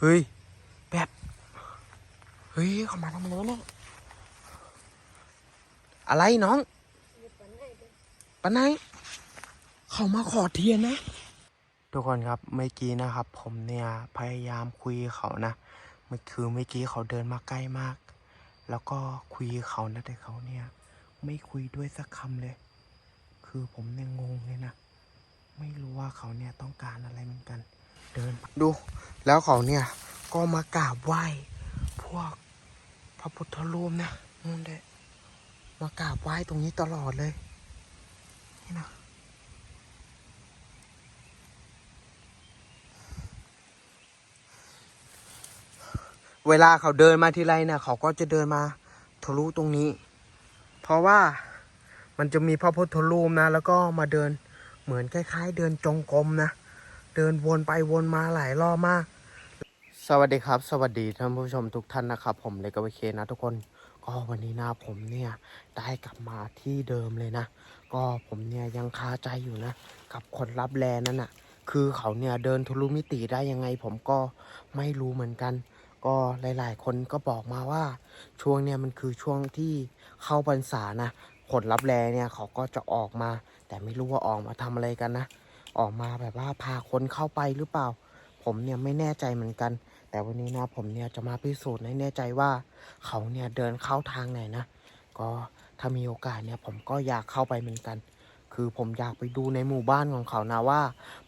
เฮ้ย แบบ เฮ้ยเขามาทำอะไรวะเนี่ย อะไรน้องปันไหน เขามาขอเทียนนะ ทุกคนครับ เมื่อกี้นะครับ ผมเนี่ยพยายามคุยเขานะมื่อคือเมื่อกี้เขาเดินมาใกล้มาก แล้วก็คุยเขานะแต่เขาเนี่ย ไม่คุยด้วยสักคำเลย คือผมเนี่ยงงเลยนะ ไม่รู้ว่าเขาเนี่ยต้องการอะไรเหมือนกัน เดินดูแล้วเขาเนี่ย ก็มากราบไหว้ พวกพระพุทธรูปนะนู่นเด้มากราบไหว้ตรงนี้ตลอดเลยนี่นะเวลาเขาเดินมาทีไรเนี่ยเขาก็จะเดินมาทะลุตรงนี้ เพราะว่ามันจะมีพระพุทธรูปนะ แล้วก็มาเดินเหมือนคล้าย ๆ เดินจงกรมนะ เดินวนไปวนมาหลายรอบมาก สวัสดีครับ สวัสดีท่านผู้ชมทุกท่านนะครับ ผมเลกเวเคนะทุกคน ก็วันนี้นะผมเนี่ยได้กลับมาที่เดิมเลยนะ ก็ผมเนี่ยยังคาใจอยู่นะ กับคนรับแลนั่นน่ะ คือเขาเนี่ยเดินทะลุมิติได้ยังไง ผมก็ไม่รู้เหมือนกัน ก็หลาย ๆ คนก็บอกมาว่า ช่วงเนี่ยมันคือช่วงที่เข้าพรรษานะผลรับแลเนี่ยเขาก็จะออกมา แต่ไม่รู้ว่าออกมาทำอะไรกันนะ ออกมาแบบว่าพาคนเข้าไปหรือเปล่า ผมเนี่ยไม่แน่ใจเหมือนกัน แต่วันนี้นะผมเนี่ยจะมาพิสูจน์ให้แน่ใจว่า เขาเนี่ยเดินเข้าทางไหนนะ ก็ถ้ามีโอกาสเนี่ยผมก็อยากเข้าไปเหมือนกัน คือผมอยากไปดูในหมู่บ้านของเขานะว่า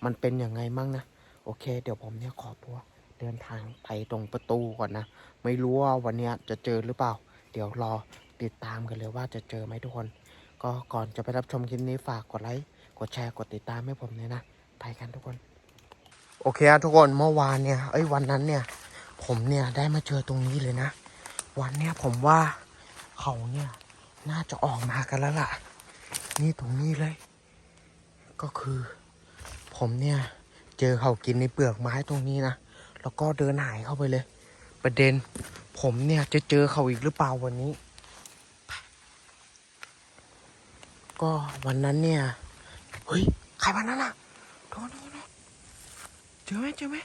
มันเป็นยังไงมั่งนะ โอเค เดี๋ยวผมเนี่ยขอตัวเดินทางไปตรงประตูก่อนนะ ไม่รู้ว่าวันนี้จะเจอหรือเปล่า เดี๋ยวรอติดตามกันเลยว่าจะเจอไหมทุกคน ก็ก่อนจะไปรับชมคลิปนี้ฝากกดไลค์ กดแชร์กดติดตามให้ผมเลยนะไปกันทุกคน โอเคครับทุกคนเมื่อวานเนี่ยเอ้ยวันนั้นเนี่ย ผมเนี่ยได้มาเจอตรงนี้เลยนะ วันเนี้ยผมว่าเขาเนี่ยน่าจะออกมากันแล้วล่ะ นี่ตรงนี้เลย ก็คือ ผมเนี่ยเจอเขากินในเปลือกไม้ตรงนี้นะแล้วก็เดินหายเข้าไปเลย ประเด็น ผมเนี่ยจะเจอเขาอีกหรือเปล่าวันนี้ ก็วันนั้นเนี่ย เฮ้ย ใครวันนั้นอะโทษโทษโทษเจอไหมเจอไหม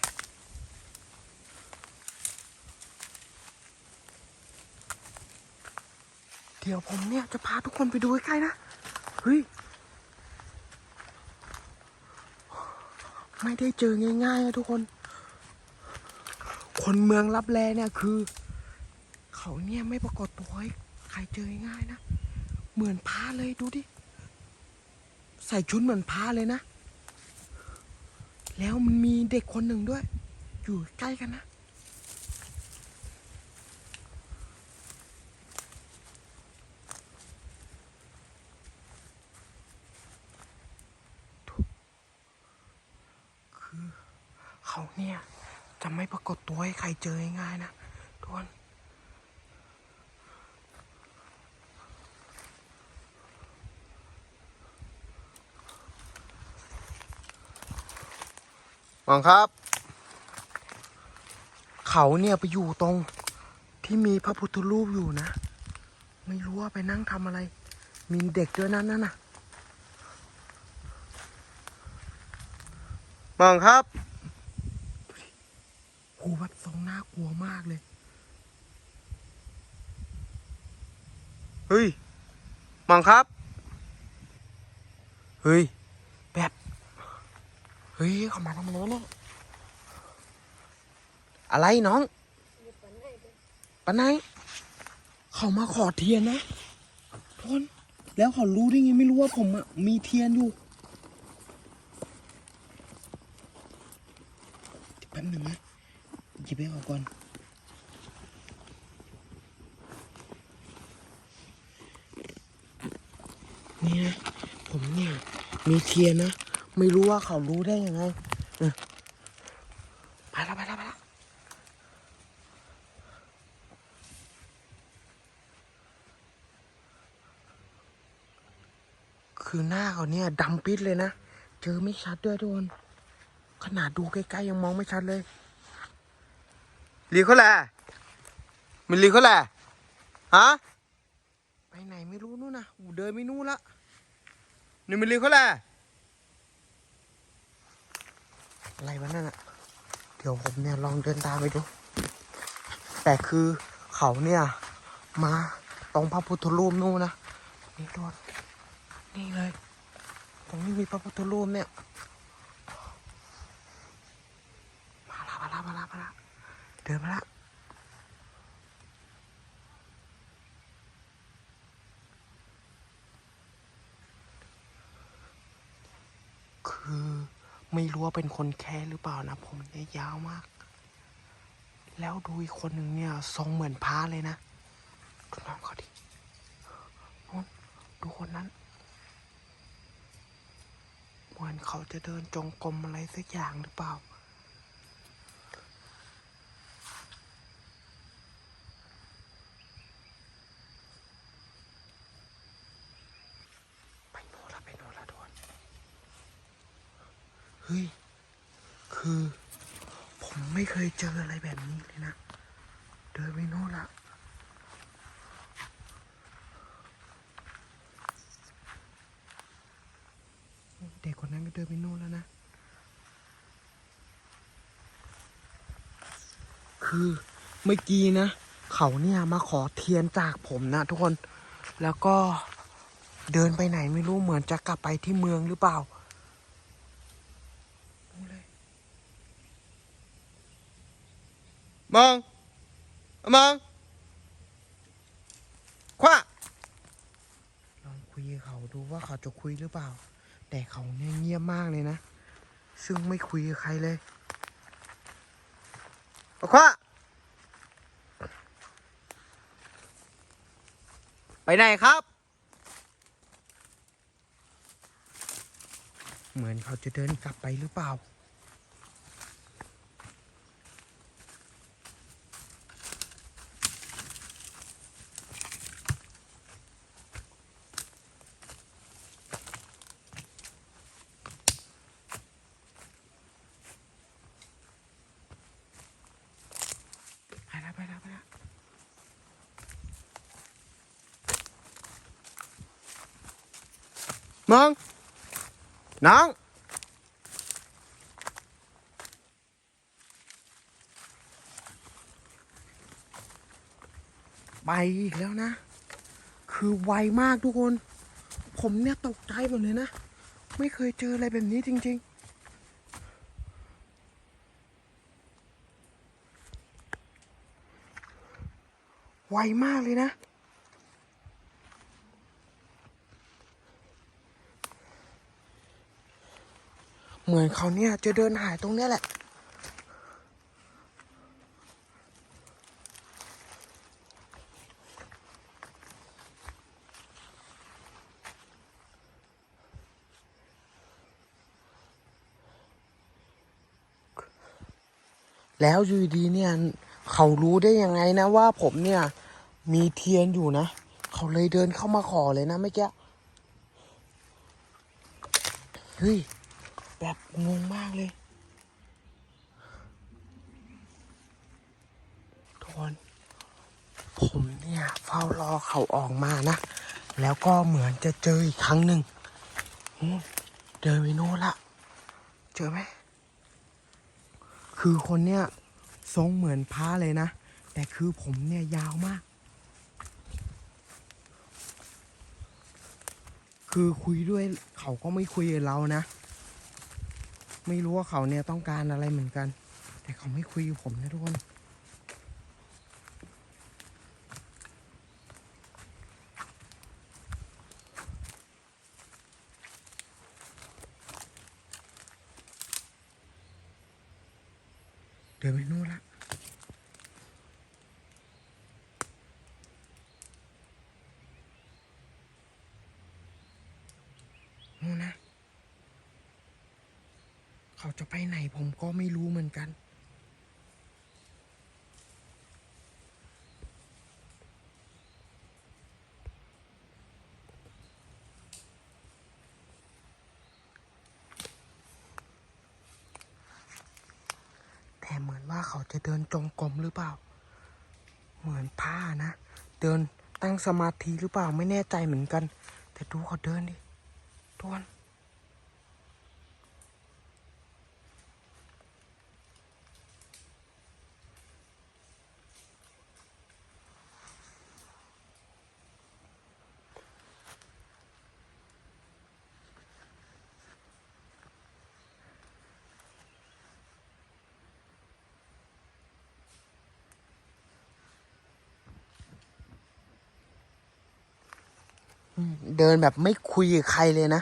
เดี๋ยวผมเนี่ยจะพาทุกคนไปดูใกล้ๆนะ เฮ้ย ไม่ได้เจอง่ายๆนะทุกคน คนเมืองรับแลเนี่ยคือ เขาเนี่ยไม่ปรากฏตัวให้ใครเจอง่ายๆนะ เหมือนพระเลยดูดิ ใส่ชุดเหมือนพระเลยนะ แล้วมันมีเด็กคนหนึ่งด้วย อยู่ใกล้กันนะคือเขาเนี่ย จะไม่ปรากฏตัวให้ใครเจอง่ายๆนะทุกคน มองครับ เขาเนี่ยไปอยู่ตรงที่มีพระพุทธรูปอยู่นะ ไม่รู้ว่าไปนั่งทำอะไร มีเด็กด้วยนั่นนั่นน่ะมองครับโหแบบทรงน่ากลัวมากเลย เฮ้ยมองครับ เฮ้ย ฮ้ยเขามาทำอะไรวะเนี่ยอะไรน้องปันไหนเขามาขอเทียนนะทุกคนแล้วเขารู้ได้ไงไม่รู้ว่าผมอะมีเทียนอยู่แป๊บหนึ่งนะหยิบให้เขาก่อนเนี่ยผมเนี่ยมีเทียนนะ ไม่รู้ว่าเขารู้ได้ยังไงไปแล้วไปแล้วไปแล้วคือหน้าเขาเนี่ยดำปิดเลยนะ เจอไม่ชัดด้วยทุกคน ขนาดดูใกล้ๆยังมองไม่ชัดเลยลีเขาแหละมันลีเขาแหละฮะ ไปไหนไม่รู้นู่นนะอูเดินไม่นู่นละนี่มันลีเขาแหละ อะไรวะนั่นอะเดี๋ยวผมเนี่ยลองเดินตามไปดู แต่คือเขาเนี่ย มาตรงพระพุทธรูปนู่นนะนี่โดนนี่เลย ตรงนี้มีพระพุทธรูปเนี่ย มาละมาละมาละมาละเดินมาละ คือ ไม่รู้ว่าเป็นคนแค่หรือเปล่านะ ผมเนี่ยยาวมาก แล้วดูอีกคนหนึ่งเนี่ยทรงเหมือนพระเลยนะดูน้องเขาดิดูคนนั้น เหมือนเขาจะเดินจงกรมอะไรสักอย่างหรือเปล่า ไปโน่นละไปโน่นละโดน เฮ้ย คือ ผมไม่เคยเจออะไรแบบนี้เลยนะ เดินไปโน่นละเด็กคนนั้นก็เดินไปโน่นแล้วนะ คือเมื่อกี้นะ เขาเนี่ยมาขอเทียนจากผมนะทุกคน แล้วก็เดินไปไหนไม่รู้เหมือนจะกลับไปที่เมืองหรือเปล่า ดูเลย มอง มอง คว้าลองคุยกับเขาดูว่าเขาจะคุยหรือเปล่า แต่เขาเนี่ยเงียบมากเลยนะ ซึ่งไม่คุยกับใครเลยเอาคว้าไปไหนครับ เหมือนเขาจะเดินกลับไปหรือเปล่า ไปแล้วไปแล้วไปแล้ว มองน้องไปอีกแล้วนะ คือไวมากทุกคน ผมเนี่ยตกใจหมดเลยนะ ไม่เคยเจออะไรแบบนี้จริง ๆไวมากเลยนะ เหมือนเขาเนี่ยจะเดินหายตรงเนี้ยแหละ แล้วอยู่ดีเนี่ย เขารู้ได้ยังไงนะว่าผมเนี่ย มีเทียนอยู่นะ เขาเลยเดินเข้ามาขอเลยนะเมื่อกี้ เฮ้ย แบบงงมากเลยทุกคนผมเนี่ยเฝ้ารอเขาออกมานะ แล้วก็เหมือนจะเจออีกครั้งหนึ่งเดินไปโน่ละเจอไหมคือคนเนี่ยทรงเหมือนพระเลยนะ แต่คือผมเนี่ยยาวมาก คือคุยด้วยเขาก็ไม่คุยกับเรานะ ไม่รู้ว่าเขาเนี่ยต้องการอะไรเหมือนกัน แต่เขาไม่คุยกับผมนะทุกคนเดินไปนู่นละนู่นนะ เขาจะไปไหนผมก็ไม่รู้เหมือนกัน แต่เหมือน ว่าเขาจะเดินจงกรมหรือเปล่า เหมือนผ้านะ เดินตั้งสมาธิหรือเปล่าไม่แน่ใจเหมือนกัน แต่ดูเขาเดินดิทวน เดินแบบไม่คุยกับใครเลยนะ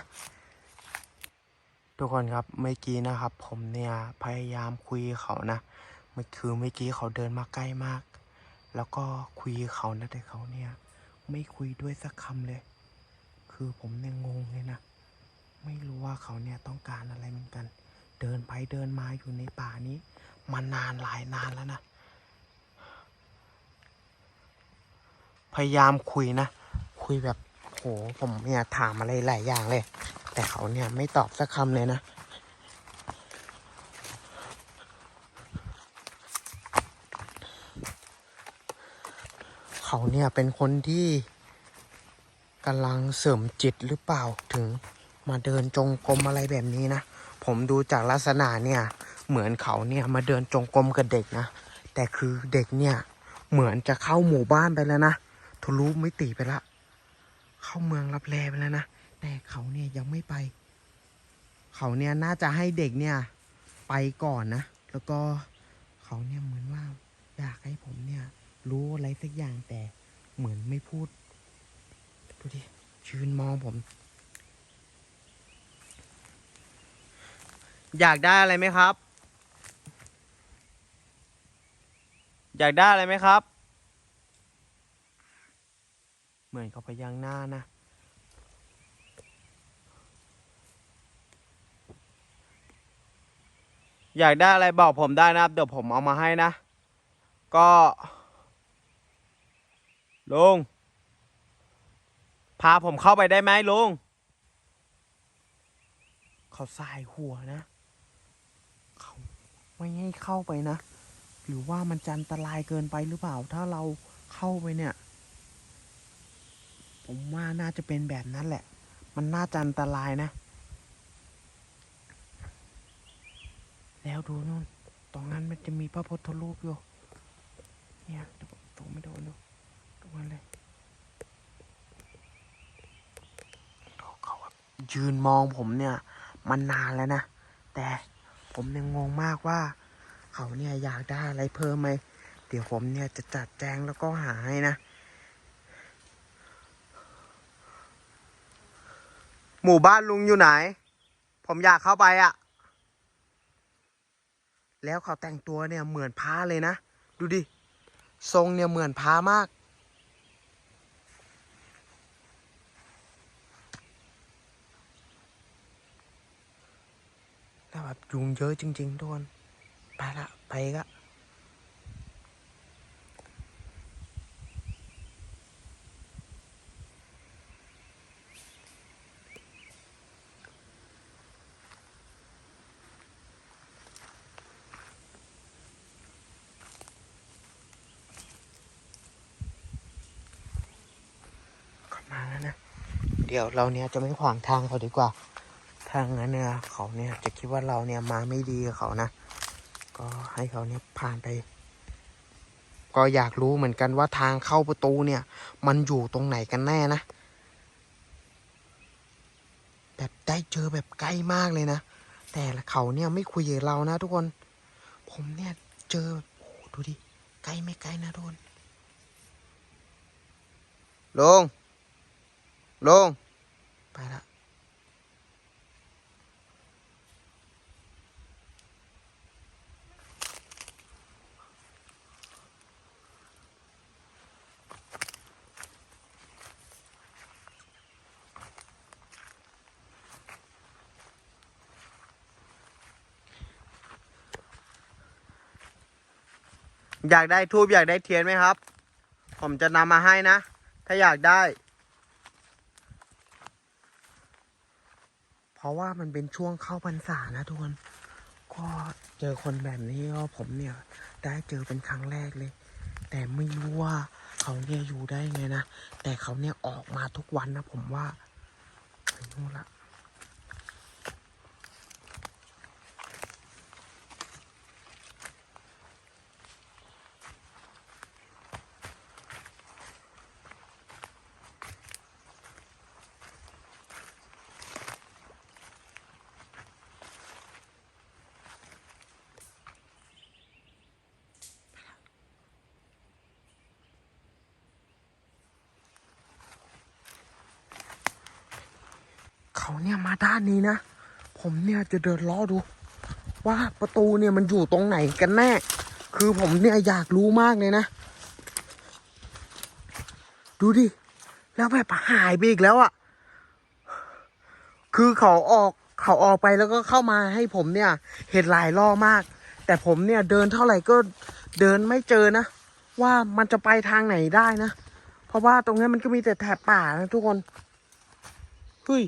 ทุกคนครับเมื่อกี้นะครับ ผมเนี่ยพยายามคุยเขานะมื่อคือเมื่อกี้เขาเดินมาใกล้มาก แล้วก็คุยเขานะแต่เขาเนี่ย ไม่คุยด้วยสักคำเลย คือผมเนี่ยงงเลยนะไม่รู้ว่าเขาเนี่ยต้องการอะไรเหมือนกัน เดินไปเดินมาอยู่ในป่านี้มานานหลายนานแล้วนะพยายามคุยนะ คุยแบบ โหผมเนี่ยถามอะไรหลายอย่างเลย แต่เขาเนี่ยไม่ตอบสักคำเลยนะเขาเนี่ยเป็นคนที่กำลังเสริมจิตหรือเปล่าถึงมาเดินจงกรมอะไรแบบนี้นะ ผมดูจากลักษณะเนี่ยเหมือนเขาเนี่ยมาเดินจงกรมกับเด็กนะ แต่คือเด็กเนี่ยเหมือนจะเข้าหมู่บ้านไปแล้วนะทะลุมิติไปละ เข้าเมืองรับแลไปแล้วนะแต่เขาเนี่ยยังไม่ไป เขาเนี่ยน่าจะให้เด็กเนี่ยไปก่อนนะ แล้วก็เขาเนี่ยเหมือนว่าอยากให้ผมเนี่ย รู้อะไรสักอย่างแต่เหมือนไม่พูดดูดิยืนมองผม อยากได้อะไรไหมครับ อยากได้อะไรไหมครับ เหมือนเขาพยักหน้านะ อยากได้อะไรบอกผมได้นะครับ เดี๋ยวผมเอามาให้นะ ก็ลุงพาผมเข้าไปได้ไหมลุงเขาสายหัวนะเขาไม่ให้เข้าไปนะ หรือว่ามันจะอันตรายเกินไปหรือเปล่า ถ้าเราเข้าไปเนี่ย ผมว่าน่าจะเป็นแบบนั้นแหละ มันน่าจะอันตรายนะ แล้วดูนู่น ตรงนั้นมันจะมีพระพุทธรูปอยู่ เนี่ยโตรงไม่โดนดูตรงนั้นเลยเขาเขายืนมองผมเนี่ยมันนานแล้วนะ แต่ผมยังงงมากว่า เขาเนี่ยอยากได้อะไรเพิ่มไหม เดี๋ยวผมเนี่ยจะจัดแจงแล้วก็หาให้นะ หมู่บ้านลุงอยู่ไหน ผมอยากเข้าไปอะ่ะ แล้วเขาแต่งตัวเนี่ยเหมือนพระเลยนะ ดูดิ ทรงเนี่ยเหมือนพระมาก แล้วแบบยุงเยอะจริงๆทุกคน ไปละ ไปก็ลับมาแล้วนะ เดี๋ยวเราเนี่ยจะไม่ขวางทางเขาดีกว่าถ้างั้นเนี่ยเขาเนี่ยจะคิดว่าเราเนี่ยมาไม่ดีกับเขานะ ก็ให้เขาเนี่ยผ่านไป ก็อยากรู้เหมือนกันว่าทางเข้าประตูเนี่ย มันอยู่ตรงไหนกันแน่นะ แบบได้เจอแบบใกล้มากเลยนะ แต่เขาเนี่ยไม่คุยกับเรานะทุกคน ผมเนี่ยเจอแบบโอ้ดูดิ ใกล้ไม่ใกล้นะทุกคนลงลง ไปละอยากได้ทูบอยากได้เทียนไหมครับ ผมจะนำมาให้นะ ถ้าอยากได้ เพราะว่ามันเป็นช่วงเข้าพรรษานะทุกคนก็เจอคนแบบนี้ก็ผมเนี่ยได้เจอเป็นครั้งแรกเลย แต่ไม่รู้ว่าเขาเนี่ยอยู่ได้ไงนะ แต่เขาเนี่ยออกมาทุกวันนะผมว่าไปนู่นละ เนี่ยมาด้านนี้นะ ผมเนี่ยจะเดินล้อดู ว่าประตูเนี่ยมันอยู่ตรงไหนกันแน่ คือผมเนี่ยอยากรู้มากเลยนะ ดูดิ แล้วแบบหายไปอีกแล้วอะ่ะ คือเขาออกเขาออกไปแล้วก็เข้ามาให้ผมเนี่ย เห็นหลายรอบมาก แต่ผมเนี่ยเดินเท่าไหร่ก็เดินไม่เจอนะ ว่ามันจะไปทางไหนได้นะ เพราะว่าตรงนี้มันก็มีแต่แถบป่านะทุกคนเฮ้ย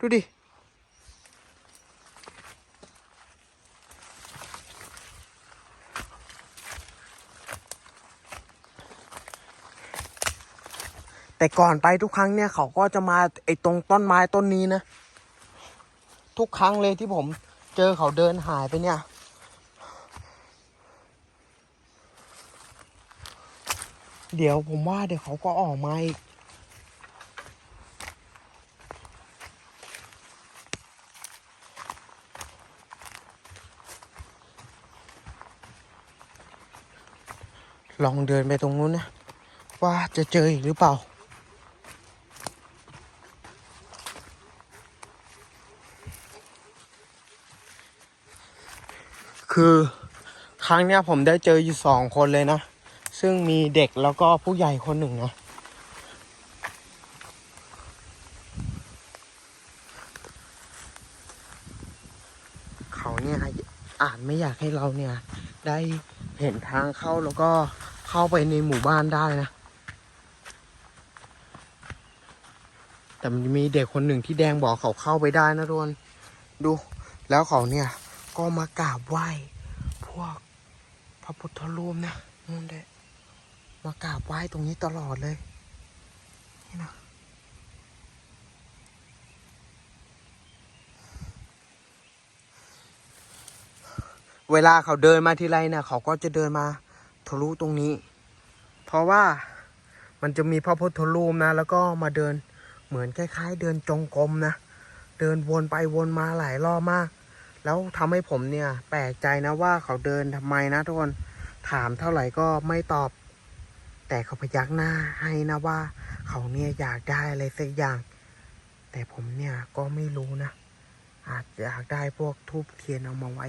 ดูดิ แต่ก่อนไปทุกครั้งเนี่ยเขาก็จะมาไอ้ตรงต้นไม้ต้นนี้นะ ทุกครั้งเลยที่ผมเจอเขาเดินหายไปเนี่ยเดี๋ยวผมว่าเดี๋ยวเขาก็ออกมาอีก ลองเดินไปตรงนู้นนะ ว่าจะเจออีกหรือเปล่า คือครั้งเนี้ยผมได้เจออยู่สองคนเลยนะ ซึ่งมีเด็กแล้วก็ผู้ใหญ่คนหนึ่งนะเขาเนี่ยอาจไม่อยากให้เราเนี่ยได้เห็นทางเข้าแล้วก็ เข้าไปในหมู่บ้านได้นะ แต่มันมีเด็กคนหนึ่งที่แดงบอกเขาเข้าไปได้นะทุกคนดู แล้วเขาเนี่ย ก็มากราบไหว้พวกพระพุทธรูปนะนู่นแหละมากราบไหว้ตรงนี้ตลอดเลยนี่นะเวลาเขาเดินมาทีไรเนี่ยเขาก็จะเดินมา ทะลุตรงนี้ เพราะว่ามันจะมีพระพุทธรูปนะ แล้วก็มาเดินเหมือนคล้าย ๆ เดินจงกรมนะ เดินวนไปวนมาหลายรอบมาก แล้วทำให้ผมเนี่ย แปลกใจนะว่าเขาเดินทำไมนะทุกคนถามเท่าไหร่ก็ไม่ตอบ แต่เขาพยักหน้าให้นะว่า เขาเนี่ยอยากได้อะไรสักอย่าง แต่ผมเนี่ยก็ไม่รู้นะ อาจจะอยากได้พวกทูบเทียนเอามาไว้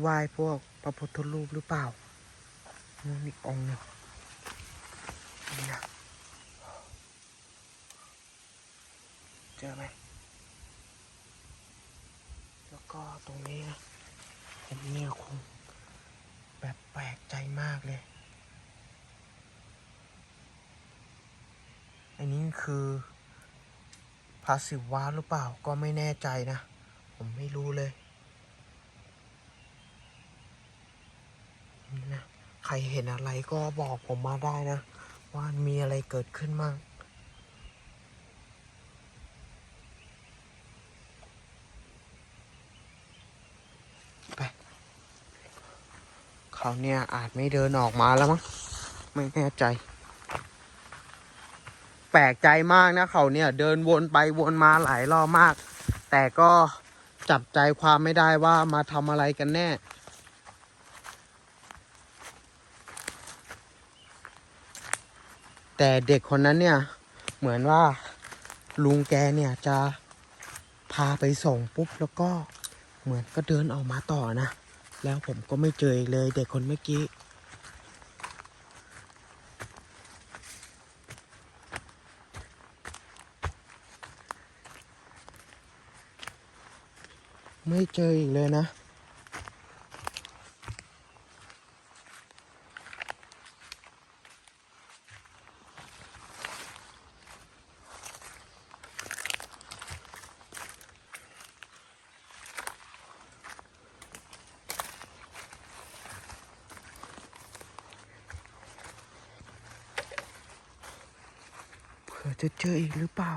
ไหว้พวกพระพุทธรูปหรือเปล่า นู่นอีกองหนึงนี่นะเจอไหมแล้วก็ตรงนี้นะผมเนี่ยคงแบบแปลกใจมากเลย อันนี้คือพาสิวาหรือเปล่าก็ไม่แน่ใจนะ ผมไม่รู้เลยนี่นะ ใครเห็นอะไรก็บอกผมมาได้นะ ว่ามีอะไรเกิดขึ้นมั่งไปเขาเนี่ยอาจไม่เดินออกมาแล้วมั้งไม่แน่ใจ แปลกใจมากนะเขาเนี่ย เดินวนไปวนมาหลายรอบมาก แต่ก็จับใจความไม่ได้ว่ามาทำอะไรกันแน่ แต่เด็กคนนั้นเนี่ยเหมือนว่าลุงแกเนี่ยจะพาไปส่งปุ๊บแล้วก็เหมือนก็เดินออกมาต่อนะ แล้วผมก็ไม่เจออีกเลยเด็กคนเมื่อกี้ ไม่เจออีกเลยนะ เผื่ อจะเจออีกหรือเปล่า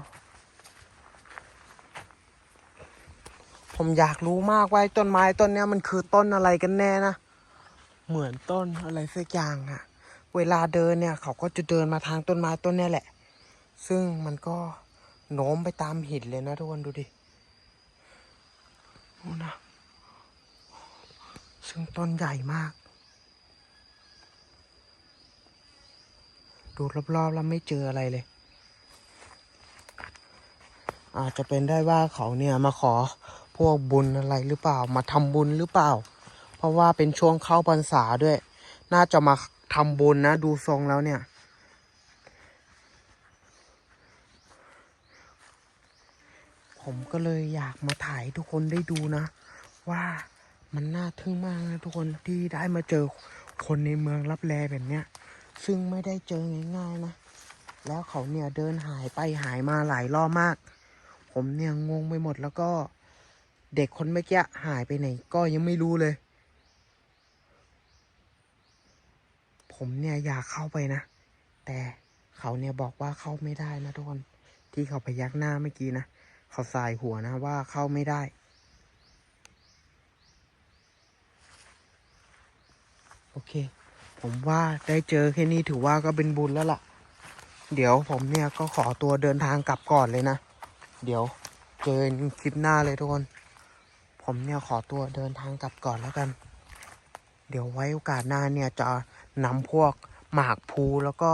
ผมอยากรู้มากว่าต้นไม้ต้นเนี้ยมันคือต้นอะไรกันแน่นะ เหมือนต้นอะไรสักอย่างอะเวลาเดินเนี่ย เขาก็จะเดินมาทางต้นไม้ต้นเนี้ยแหละ ซึ่งมันก็โน้มไปตามหินเลยนะทุกคนดูดินู่นนะ ซึ่งต้นใหญ่มาก ดูรอบๆแล้วไม่เจออะไรเลย อาจจะเป็นได้ว่าเขาเนี่ยมาขอพวกบุญอะไรหรือเปล่า มาทำบุญหรือเปล่า เพราะว่าเป็นช่วงเข้าพรรษาด้วย น่าจะมาทำบุญนะ ดูทรงแล้วเนี่ย ผมก็เลยอยากมาถ่ายทุกคนได้ดูนะ ว่ามันน่าทึ่งมากนะทุกคนที่ได้มาเจอคนในเมืองรับแลแบบเนี้ย ซึ่งไม่ได้เจอง่ายๆนะ แล้วเขาเนี่ยเดินหายไปหายมาหลายรอบมาก ผมเนี่ยงงไปหมดแล้วก็เด็กคนเมื่อกี้หายไปไหนก็ยังไม่รู้เลย ผมเนี่ยอยากเข้าไปนะ แต่เขาเนี่ยบอกว่าเข้าไม่ได้นะทุกคนที่เขาพยักหน้าเมื่อกี้นะ เขาสายหัวนะว่าเข้าไม่ได้ โอเค ผมว่าได้เจอแค่นี้ถือว่าก็เป็นบุญแล้วล่ะ เดี๋ยวผมเนี่ยก็ขอตัวเดินทางกลับก่อนเลยนะ เดี๋ยวเจอกันคลิปหน้าเลยทุกคน ผมเนี่ยขอตัวเดินทางกลับก่อนแล้วกัน เดี๋ยวไว้โอกาสหน้าเนี่ยจะนำพวกหมากพูแล้วก็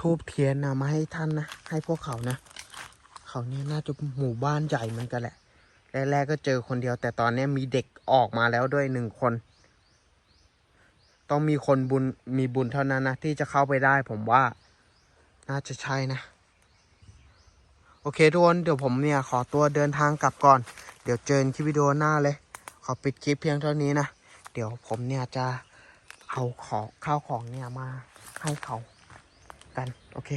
ทูบเทียนนะมาให้ท่านนะ ให้พวกเขานะ เขาเนี่ยน่าจะหมู่บ้านใหญ่เหมือนกันแหละ แรกๆก็เจอคนเดียว แต่ตอนนี้มีเด็กออกมาแล้วด้วยหนึ่งคน ต้องมีคนบุญมีบุญเท่านั้นนะที่จะเข้าไปได้ผมว่า น่าจะใช่นะ โอเคทุกคนเดี๋ยวผมเนี่ยขอตัวเดินทางกลับก่อน เดี๋ยวเจอกันคลิปวิดีโอหน้าเลย ขอปิดคลิปเพียงเท่านี้นะ เดี๋ยวผมเนี่ยจะเอาของข้าวของเนี่ยมาให้เขากัน โอเค